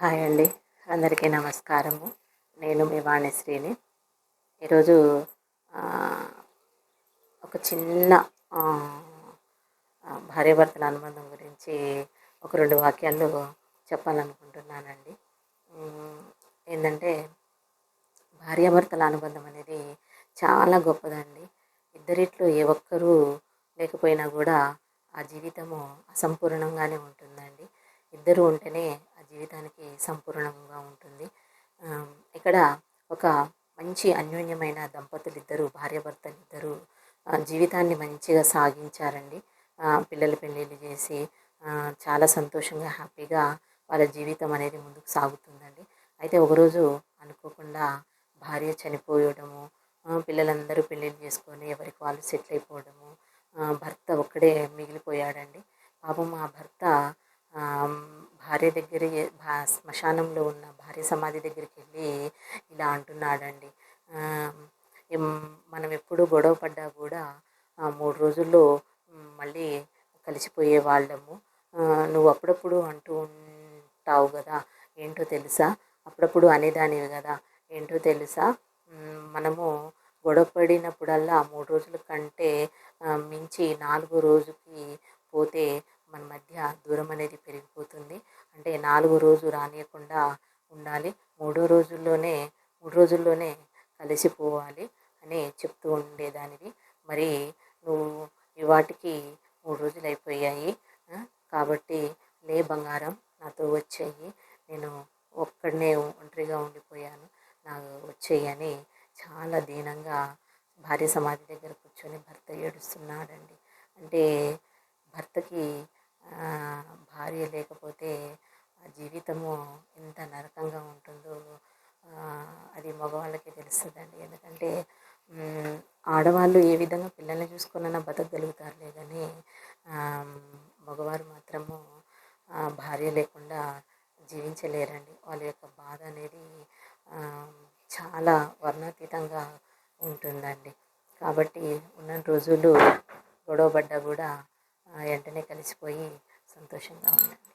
Hi అండి. అందరికీ నమస్కారము. నేను మీ వాణిశ్రీని. ఈరోజు ఒక చిన్న భార్యాభర్తల అనుబంధం గురించి ఒక రెండు వాక్యాలు చెప్పాలనుకుంటున్నానండి. ఏంటంటే భార్యాభర్తల అనుబంధం అనేది చాలా గొప్పదండి. ఇద్దరిట్లో ఏ ఒక్కరూ లేకపోయినా కూడా ఆ జీవితము అసంపూర్ణంగానే ఉంటుందండి. ఇద్దరు ఉంటేనే జీవితానికి సంపూర్ణంగా ఉంటుంది. ఇక్కడ ఒక మంచి అన్యోన్యమైన దంపతులు ఇద్దరు భార్యాభర్తలు ఇద్దరు జీవితాన్ని మంచిగా సాగించారండి. పిల్లలు పిల్లల పెళ్ళిళ్ళు చేసి చాలా సంతోషంగా హ్యాపీగా వాళ్ళ జీవితం అనేది ముందుకు సాగుతుందండి. అయితే ఒకరోజు అనుకోకుండా భార్య చనిపోయడము పిల్లలందరూ పెళ్ళిళ్ళు చేసుకొని ఎవరికి వాళ్ళు సెటిల్ అయిపోవడము భర్త ఒక్కడే మిగిలిపోయాడండి. పాపం ఆ భర్త భార్య దగ్గర భా శ్మశానంలో ఉన్న భార్య సమాధి దగ్గరికి వెళ్ళి ఇలా అంటున్నాడండి. మనం ఎప్పుడు గొడవ పడ్డా కూడా మూడు రోజుల్లో మళ్ళీ కలిసిపోయే వాళ్ళము. నువ్వు అప్పుడప్పుడు అంటూ ఉంటావు కదా ఏంటో తెలుసా? అప్పుడప్పుడు అనేదానివి కదా ఏంటో తెలుసా? మనము గొడవ పడినప్పుడల్లా మూడు రోజుల కంటే మించి నాలుగో రోజుకి పోతే మన మధ్య దూరం అనేది పెరిగిపోతుంది. అంటే నాలుగు రోజు రానియకుండా ఉండాలి. మూడో రోజుల్లోనే మూడు రోజుల్లోనే కలిసిపోవాలి అని చెప్తూ ఉండేదానివి. మరి నువ్వు ఇవాటికి మూడు రోజులు అయిపోయాయి. కాబట్టి లే బంగారం నాతో వచ్చేయి. నేను ఒక్కడనే ఒంటరిగా ఉండిపోయాను. నాకు వచ్చేయి అని చాలా దీనంగా భార్య సమాధి దగ్గర కూర్చొని భర్త ఏడుస్తున్నాడండి. అంటే భర్తకి భార్య లేకపోతే జీవితము ఎంత నరకంగా ఉంటుందో అది మగవాళ్ళకి తెలుస్తుందండి. ఎందుకంటే ఆడవాళ్ళు ఏ విధంగా పిల్లల్ని చూసుకున్నా బతకగలుగుతారులే కానీ మగవారు మాత్రము భార్య లేకుండా జీవించలేరండి. వాళ్ళ యొక్క బాధ అనేది చాలా వర్ణాతీతంగా ఉంటుందండి. కాబట్టి ఉన్న రోజులు గొడవ పడ్డా కూడా వెంటనే కలిసిపోయి సంతోషంగా ఉండండి.